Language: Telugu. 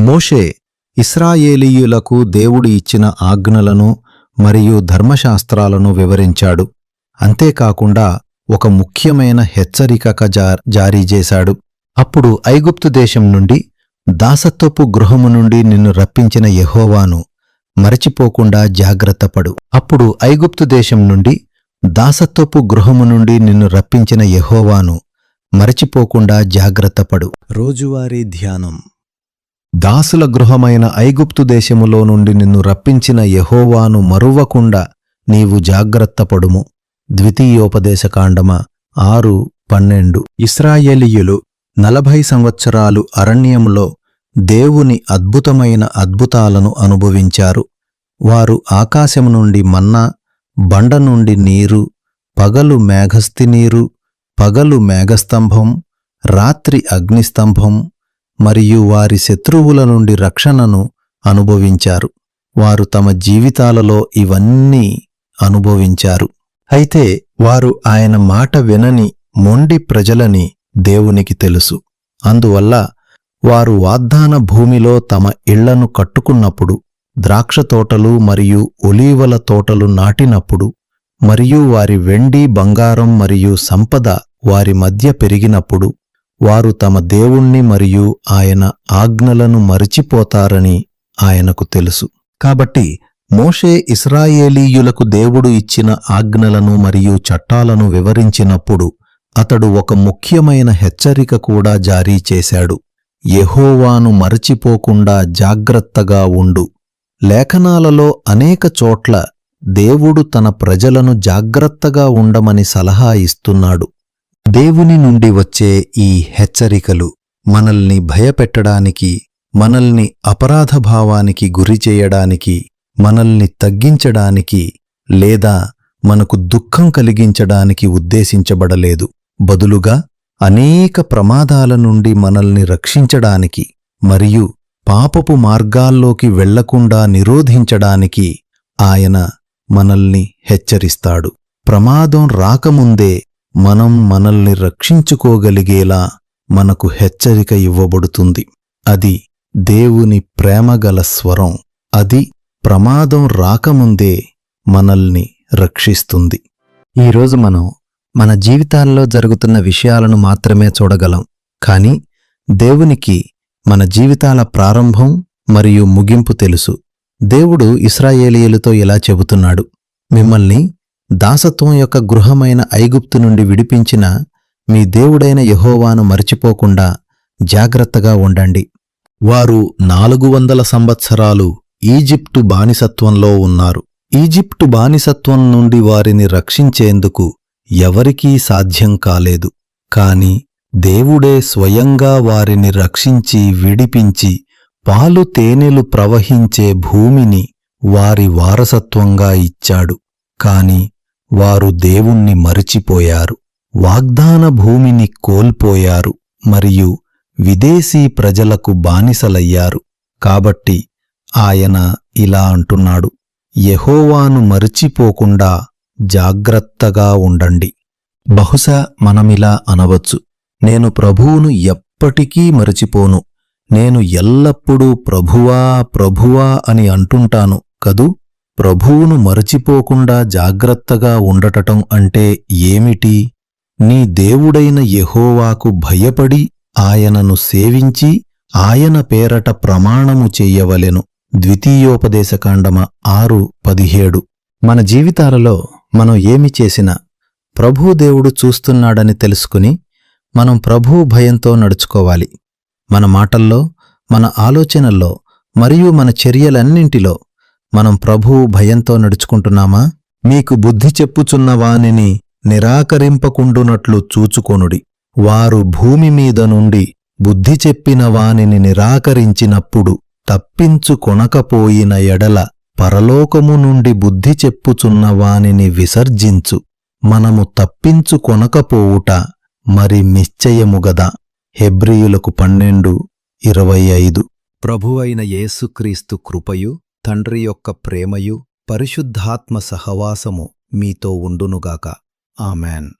మోషే ఇస్రాయేలీయులకు దేవుడు ఇచ్చిన ఆజ్ఞలను మరియు ధర్మశాస్త్రాలను వివరించాడు. అంతేకాకుండా ఒక ముఖ్యమైన హెచ్చరిక జా- జారీ చేశాడు. అప్పుడు ఐగుప్తు దేశం నుండి దాసత్వపు గృహము నుండి నిన్ను రప్పించిన యహోవాను మరచిపోకుండా జాగ్రత్తపడు అప్పుడు ఐగుప్తు దేశం నుండి దాసత్వపు గృహము నుండి నిన్ను రప్పించిన యహోవాను మరచిపోకుండా జాగ్రత్తపడు రోజువారీ ధ్యానం. దాసుల గృహమైన ఐగుప్తు దేశములో నుండి నిన్ను రప్పించిన యహోవాను మరువకుండా నీవు జాగ్రత్తపడుము. ద్వితీయోపదేశకాండమ ఆరు పన్నెండు. ఇస్రాయేలీయులు నలభై సంవత్సరాలు అరణ్యములో దేవుని అద్భుతమైన అద్భుతాలను అనుభవించారు. వారు ఆకాశం నుండి మన్నా బండ నుండి నీరు పగలు మేఘస్థి నీరు పగలు మేఘస్తంభం రాత్రి అగ్నిస్తంభం మరియు వారి శత్రువుల నుండి రక్షణను అనుభవించారు. వారు తమ జీవితాలలో ఇవన్నీ అనుభవించారు. అయితే వారు ఆయన మాట వినని మొండి ప్రజలని దేవునికి తెలుసు. అందువల్ల వారు వాగ్దాన భూమిలో తమ ఇళ్ళను కట్టుకున్నప్పుడు ద్రాక్ష తోటలు మరియు ఒలీవల తోటలు నాటినప్పుడు మరియు వారి వెండి బంగారం మరియు సంపద వారి మధ్య పెరిగినప్పుడు వారు తమ దేవుణ్ణి మరియు ఆయన ఆజ్ఞలను మరిచిపోతారని ఆయనకు తెలుసు. కాబట్టి మోషే ఇస్రాయేలీయులకు దేవుడు ఇచ్చిన ఆజ్ఞలను మరియు చట్టాలను వివరించినప్పుడు అతడు ఒక ముఖ్యమైన హెచ్చరిక కూడా జారీ చేశాడు. యెహోవాను మరచిపోకుండా జాగ్రత్తగా ఉండు. లేఖనాలలో అనేక చోట్ల దేవుడు తన ప్రజలను జాగ్రత్తగా ఉండమని సలహా ఇస్తున్నాడు. దేవుని నుండి వచ్చే ఈ హెచ్చరికలు మనల్ని భయపెట్టడానికి మనల్ని అపరాధభావానికి గురి చేయడానికి మనల్ని తగ్గించడానికి లేదా మనకు దుఃఖం కలిగించడానికి ఉద్దేశించబడలేదు. బదులుగా అనేక ప్రమాదాల నుండి మనల్ని రక్షించడానికి మరియు పాపపు మార్గాల్లోకి వెళ్ళకుండా నిరోధించడానికి ఆయన మనల్ని హెచ్చరిస్తాడు. ప్రమాదం రాకముందే మనం మనల్ని రక్షించుకోగలిగేలా మనకు హెచ్చరిక ఇవ్వబడుతుంది. అది దేవుని ప్రేమగల స్వరం. అది ప్రమాదం రాకముందే మనల్ని రక్షిస్తుంది. ఈరోజు మనం మన జీవితాల్లో జరుగుతున్న విషయాలను మాత్రమే చూడగలం. కానీ దేవునికి మన జీవితాల ప్రారంభం మరియు ముగింపు తెలుసు. దేవుడు ఇస్రాయేలీయులతో ఇలా చెబుతున్నాడు. మిమ్మల్ని దాసత్వం యొక్క గృహమైన ఐగుప్తు నుండి విడిపించిన మీ దేవుడైన యహోవాను మరిచిపోకుండా జాగ్రత్తగా ఉండండి. వారు నాలుగు వందల సంవత్సరాలు ఈజిప్టు బానిసత్వంలో ఉన్నారు. ఈజిప్టు బానిసత్వం నుండి వారిని రక్షించేందుకు ఎవరికీ సాధ్యం కాలేదు. కాని దేవుడే స్వయంగా వారిని రక్షించి విడిపించి పాలు తేనెలు ప్రవహించే భూమిని వారి వారసత్వంగా ఇచ్చాడు. కాని వారు దేవుణ్ణి మరిచిపోయారు. వాగ్దాన భూమిని కోల్పోయారు మరియు విదేశీ ప్రజలకు బానిసలయ్యారు. కాబట్టి ఆయన ఇలా అంటున్నాడు యహోవాను మరిచిపోకుండా జాగ్రత్తగా ఉండండి. బహుశా మనమిలా అనవచ్చు. నేను ప్రభువును ఎప్పటికీ మరచిపోను. నేను ఎల్లప్పుడూ ప్రభువా ప్రభువా అని అంటుంటాను కదూ? ప్రభువును మరచిపోకుండా జాగ్రత్తగా ఉండటం అంటే ఏమిటి? నీ దేవుడైన యహోవాకు భయపడి ఆయనను సేవించి ఆయన పేరట ప్రమాణము చెయ్యవలెను ద్వితీయోపదేశకాండమ ఆరు పదిహేడు. మన జీవితాలలో మనం ఏమి చేసినా ప్రభుదేవుడు చూస్తున్నాడని తెలుసుకుని మనం ప్రభు భయంతో నడుచుకోవాలి. మన మాటల్లో మన ఆలోచనల్లో మరియు మన చర్యలన్నింటిలో మనం ప్రభువు భయంతో నడుచుకుంటున్నామా? మీకు బుద్ధి చెప్పుచున్న వానిని నిరాకరింపకుండునట్లు చూచుకొనుడి. వారు భూమి మీద నుండి బుద్ధి చెప్పిన వానిని నిరాకరించినప్పుడు తప్పించుకొనకపోయిన ఎడల పరలోకము నుండి బుద్ధి చెప్పుచున్న వానిని విసర్జించు. మనము తప్పించుకొనకపోవుట మరి నిశ్చయముగదా హెబ్రియులకు పన్నెండు ఇరవై ఐదు. ప్రభువైన యేసుక్రీస్తు కృపయు తండ్రి యొక్క ప్రేమయు పరిశుద్ధాత్మ సహవాసము మీతో ఉండునుగాక. ఆమెన్.